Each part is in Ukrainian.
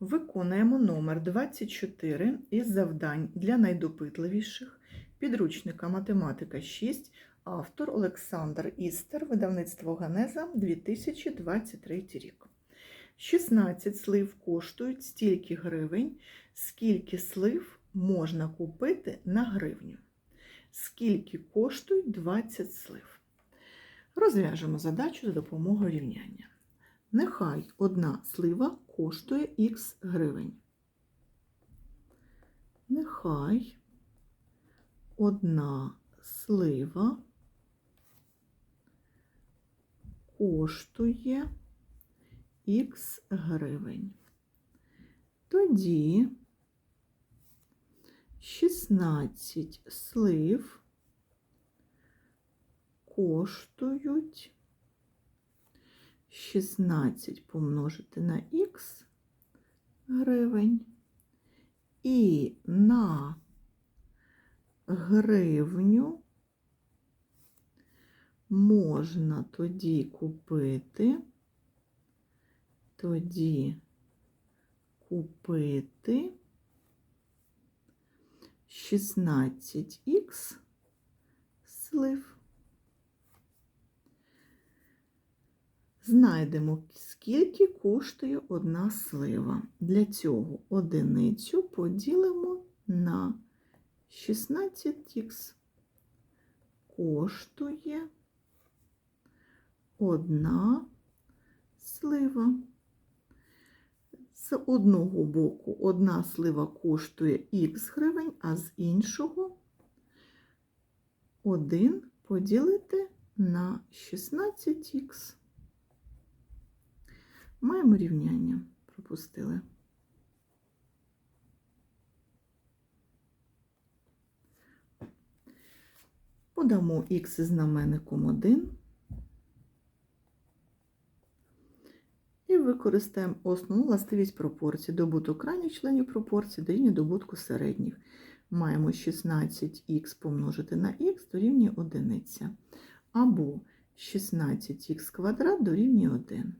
Виконуємо номер 24 із завдань для найдопитливіших підручника математика 6, автор Олександр Істер, видавництво Ганеза 2023 рік. 16 слив коштують стільки гривень, скільки слив можна купити на гривню. Скільки коштують 20 слив. Розв'яжемо задачу за допомогою рівняння. Нехай одна слива коштує х гривень. Нехай одна слива коштує х гривень. Тоді 16 слив коштують 16 помножити на х гривень і на гривню можна тоді купити, тоді купити 16х слив. Знайдемо, скільки коштує одна слива. Для цього одиницю поділимо на 16х. Коштує одна слива. З одного боку одна слива коштує х гривень, а з іншого 1 поділити на 16х. Маємо рівняння. Пропустили. Подамо х знаменником 1 і використаємо основну властивість пропорції. Добуток крайніх членів пропорції дорівнює добутку середніх. Маємо 16х помножити на х дорівнює 1. Або 16х квадрат дорівнює 1.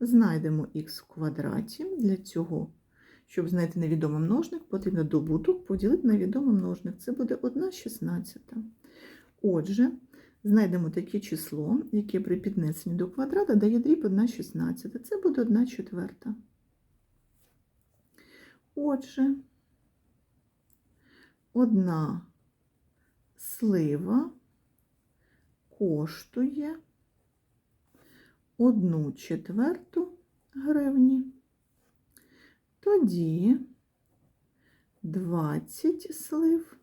Знайдемо х в квадраті. Для цього, щоб знайти невідомий множник, потрібно добуток поділити на відомий множник. Це буде 1 шістнадцята. Отже, знайдемо таке число, яке при піднесенні до квадрата дає дріб 1 шістнадцята. Це буде 1 четверта. Отже, одна слива коштує 1 четверту гривні. Тоді 20 слив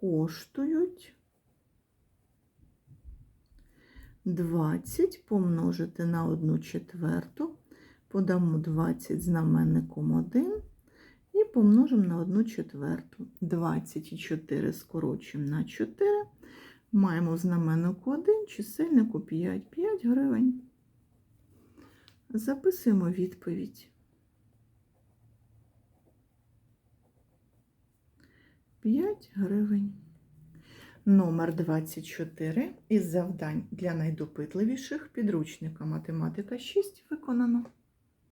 коштують 20 помножити на 1 четверту, подамо 20 знаменником 1 і помножимо на 1 четверту. 24 скорочуємо на 4. Маємо в знаменнику 1, чисельнику 5, 5 гривень. Записуємо відповідь. 5 гривень. Номер 24 із завдань для найдопитливіших підручника математика 6 виконано.